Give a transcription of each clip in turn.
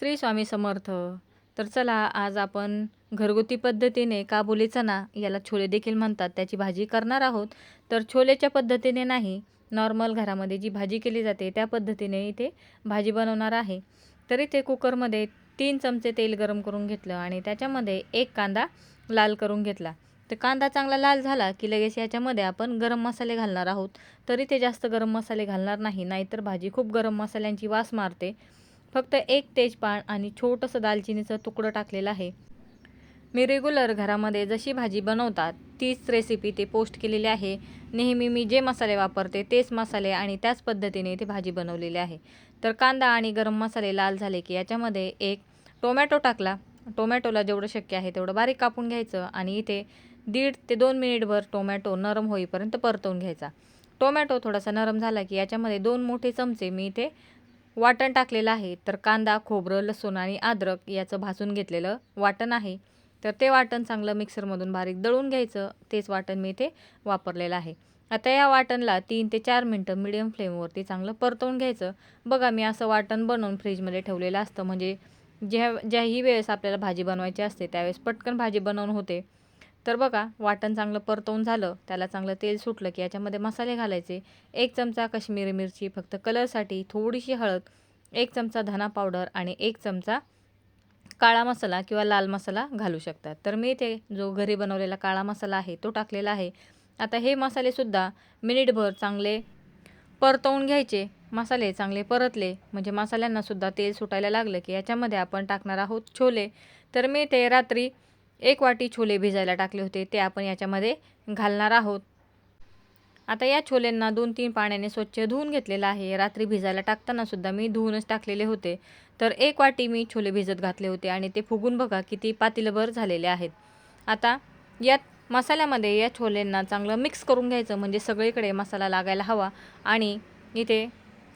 श्री स्वामी समर्थ. तर चला आज आपण घरगुती पद्धतीने काबुली चना याला छोले देखील म्हणतात त्याची भाजी करणार आहोत. तर छोलेच्या पद्धतीने नाही नॉर्मल घरामध्ये जी भाजी केली जाते त्या पद्धतीने इथे भाजी बनवणार आहे. तर इथे कुकरमध्ये तीन चमचे तेल गरम करून घेतलं आणि त्याच्यामध्ये एक कांदा लाल करून घेतला. तर कांदा चांगला लाल झाला की लगेच याच्यामध्ये आपण गरम मसाले घालणार आहोत. तरी ते जास्त गरम मसाले घालणार नाही नाहीतर भाजी खूप गरम मसाल्यांची वास मारते. फक्त एक तेजपान आणि छोटंसं दालचिनीचं तुकडं टाकलेलं आहे. मी रेग्युलर घरामध्ये जशी भाजी बनवतात तीच रेसिपी ते पोस्ट केलेली आहे. नेहमी मी जे मसाले वापरते तेच मसाले आणि त्याच पद्धतीने ते भाजी बनवलेली आहे. तर कांदा आणि गरम मसाले लाल झाले की याच्यामध्ये एक टोमॅटो टाकला. टोमॅटोला जेवढं शक्य आहे तेवढं बारीक कापून घ्यायचं आणि इथे दीड ते दोन मिनिटभर टोमॅटो नरम होईपर्यंत परतवून घ्यायचा. टोमॅटो थोडासा नरम झाला की याच्यामध्ये दोन मोठे चमचे मी इथे वाटण टाकलेलं आहे. तर कांदा खोबरं लसूण आणि अद्रक याचं भाजून घेतलेलं वाटण आहे. तर ते वाटण चांगलं मिक्सरमधून बारीक दळून घ्यायचं. तेच वाटण मी इथे वापरलेलं आहे. आता या वाटणला तीन ते चार मिनटं मिडियम फ्लेमवरती चांगलं परतवून घ्यायचं. बघा मी असं वाटण बनवून फ्रीजमध्ये ठेवलेलं असतं. म्हणजे ज्या ज्याही वेळेस आपल्याला भाजी बनवायची असते त्यावेळेस पटकन भाजी बनवून होते. तर बघा वाटण चांगलं परतवून झालं त्याला चांगलं तेल सुटलं की याच्यामध्ये मसाले घालायचे. एक चमचा काश्मीरी मिरची फक्त कलरसाठी थोडीशी हळद एक चमचा धना पावडर आणि एक चमचा काळा मसाला किंवा लाल मसाला घालू शकतात. तर मी ते जो घरी बनवलेला काळा मसाला आहे तो टाकलेला आहे. आता हे मसालेसुद्धा मिनिटभर चांगले परतवून घ्यायचे. मसाले चांगले परतले म्हणजे मसाल्यांनासुद्धा तेल सुटायला लागलं की याच्यामध्ये आपण टाकणार आहोत छोले. तर मी ते रात्री एक वाटी छोले भिजायला टाकले होते. ते आपण याच्यामध्ये घालणार आहोत. आता या छोल्यांना दोन तीन पाण्याने स्वच्छ धुवून घेतलेलं आहे. रात्री भिजायला टाकताना सुद्धा मी धुवूनच टाकलेले होते. तर एक वाटी मी छोले भिजत घातले होते आणि ते फुगून बघा किती पातीलभर झालेले आहेत. आता यात मसाल्यामध्ये या छोल्यांना चांगलं मिक्स करून घ्यायचं म्हणजे सगळीकडे मसाला लागायला हवा. आणि इथे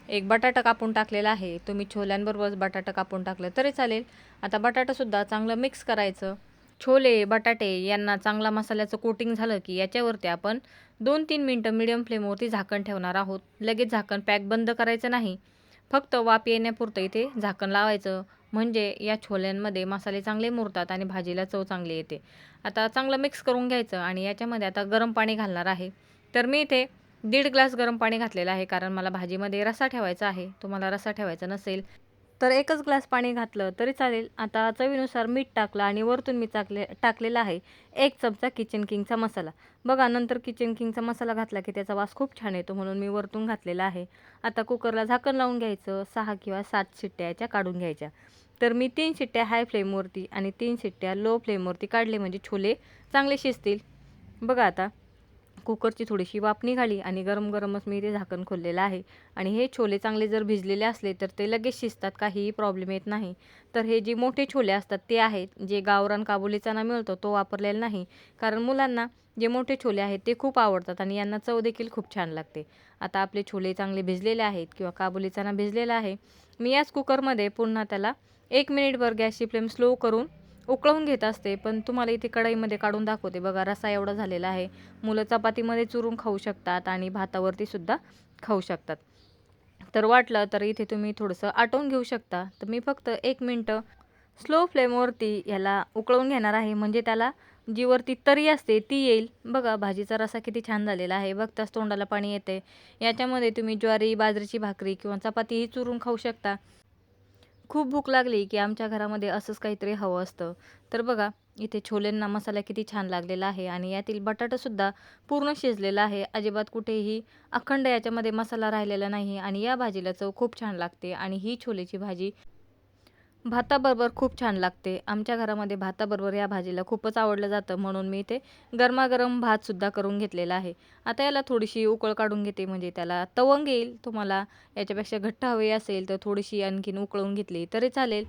एक बटाटा कापून टाकलेला आहे. तुम्ही छोल्यांबरोबर बटाटा कापून टाकलं तरी चालेल. आता बटाटासुद्धा चांगलं मिक्स करायचं. छोले बटाटे यांना चांगला मसाल्याचं कोटिंग झालं की याच्यावरती आपण दोन तीन मिनटं मिडियम फ्लेमवरती झाकण ठेवणार आहोत. लगेच झाकण पॅक बंद करायचं नाही. फक्त वाफ येण्यापुरतं इथे झाकण लावायचं. म्हणजे या छोल्यांमध्ये मसाले चांगले मुरतात आणि भाजीला चव चांगली येते. आता चांगलं मिक्स करून घ्यायचं आणि याच्यामध्ये आता गरम पाणी घालणार आहे. तर मी इथे दीड ग्लास गरम पाणी घातलेलं आहे कारण मला भाजीमध्ये रसा ठेवायचा आहे. तुम्हाला रसा ठेवायचा नसेल तर एकच ग्लास पाणी घातलं तरी चालेल. आता चवीनुसार मीठ टाकलं आणि वरतून मी टाकले टाकलेला आहे एक चमचा किचन किंगचा मसाला. बघा नंतर किचन किंगचा मसाला घातला की त्याचा वास खूप छान येतो म्हणून मी वरतून घातलेला आहे. आता कुकरला झाकण लावून घ्यायचं. सहा किंवा सात शिट्ट्या याच्या काढून घ्यायच्या. तर मी तीन शिट्ट्या हाय फ्लेमवरती आणि तीन शिट्ट्या लो फ्लेमवरती काढले म्हणजे छोले चांगले शिजतील. बघा आता. कुकरची थोडीशी वाफ निघाली आणि गरम गरमच मी ते झाकण खोललेलं आहे. आणि हे छोले चांगले जर भिजलेले असले तर ते लगेच शिजतात काहीही प्रॉब्लेम येत नाही. तर हे जे मोठे छोले असतात ते आहेत जे गावरान काबुली चणा मिळतो तो वापरलेला नाही. कारण मुलांना जे मोठे छोले आहेत ते खूप आवडतात आणि यांना चव देखील खूप छान लागते. आता आपले छोले चांगले भिजलेले आहेत किंवा काबुली चणा भिजलेला आहे मी याच कुकरमध्ये पुन्हा त्याला एक मिनिटभर गॅसची फ्लेम स्लो करून उकळवून घेत असते पण तुम्हाला इथे कढईमध्ये काढून दाखवते. बघा रसा एवढा झालेला आहे. मुलं चपातीमध्ये चुरून खाऊ शकतात आणि भातावरती सुद्धा खाऊ शकतात. तर वाटलं तर इथे तुम्ही थोडंसं आटवून घेऊ शकता. तर मी फक्त एक मिनटं स्लो फ्लेमवरती ह्याला उकळवून घेणार आहे. म्हणजे त्याला जी वरती तरी असते ती येईल. बघा भाजीचा रसा किती छान झालेला आहे. बघताच तोंडाला पाणी येते. याच्यामध्ये तुम्ही ज्वारी बाजरीची भाकरी किंवा चपातीही चुरून खाऊ शकता. खूप भूक लागली की आमच्या घरामध्ये असंच काहीतरी हवं असतं. तर बघा इथे छोलेंना मसाला किती छान लागलेला आहे आणि यातील बटाटासुद्धा पूर्ण शिजलेला आहे. अजिबात कुठेही अखंड याच्यामध्ये मसाला राहिलेला नाही आणि या भाजीला चव खूप छान लागते आणि ही छोलेची भाजी भाताबरोबर खूप छान लागते. आमच्या घरामध्ये भाताबरोबर या भाजीला खूपच आवडलं जातं. म्हणून मी इथे गरमागरम भातसुद्धा करून घेतलेला आहे. आता याला थोडीशी उकळ काढून घेते. म्हणजे त्याला तवंग येईल. तुम्हाला याच्यापेक्षा घट्ट हवे असेल तर थोडीशी आणखीन उकळून घेतली तरी चालेल.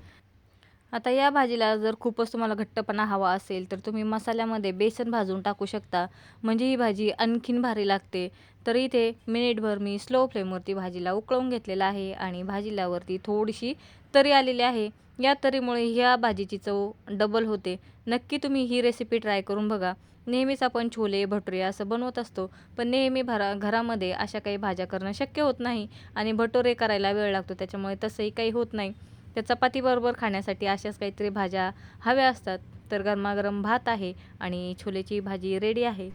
आता या भाजीला जर खूपच तुम्हाला घट्टपणा हवा असेल तर तुम्ही मसाल्यामध्ये बेसन भाजून टाकू शकता. म्हणजे ही भाजी आणखीन भारी लागते. तर इथे मिनिटभर मी स्लो फ्लेमवरती भाजीला उकळवून घेतलेला आहे आणि भाजीलावरती थोडीशी तरी आलेली आहे. या तरीमुळे ह्या भाजीची चव डबल होते. नक्की तुम्ही ही रेसिपी ट्राय करून बघा. नेहमीच आपण छोले भटुरे असं बनवत असतो पण नेहमी भरा घरामध्ये अशा काही भाज्या करणं शक्य होत नाही आणि भटोरे करायला वेळ लागतो त्याच्यामुळे तसंही काही होत नाही. त्या चपातीबरोबर खाण्यासाठी अशाच काहीतरी भाज्या हव्या असतात. तर गरमागरम भात आहे आणि छोलेची भाजी रेडी आहे.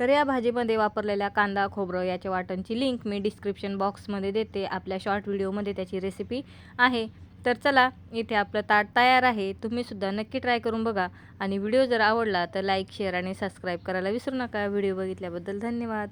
तर या भाजीमध्ये वापरलेल्या कांदा खोबरं याच्या वाटणची लिंक मी डिस्क्रिप्शन बॉक्समध्ये देते. आपल्या शॉर्ट व्हिडिओमध्ये त्याची रेसिपी आहे. तर चला इथे आपलं ताट तयार आहे. तुम्हीसुद्धा नक्की ट्राय करून बघा. आणि व्हिडिओ जर आवडला तर लाईक शेअर आणि सबस्क्राईब करायला विसरू नका. व्हिडिओ बघितल्याबद्दल धन्यवाद.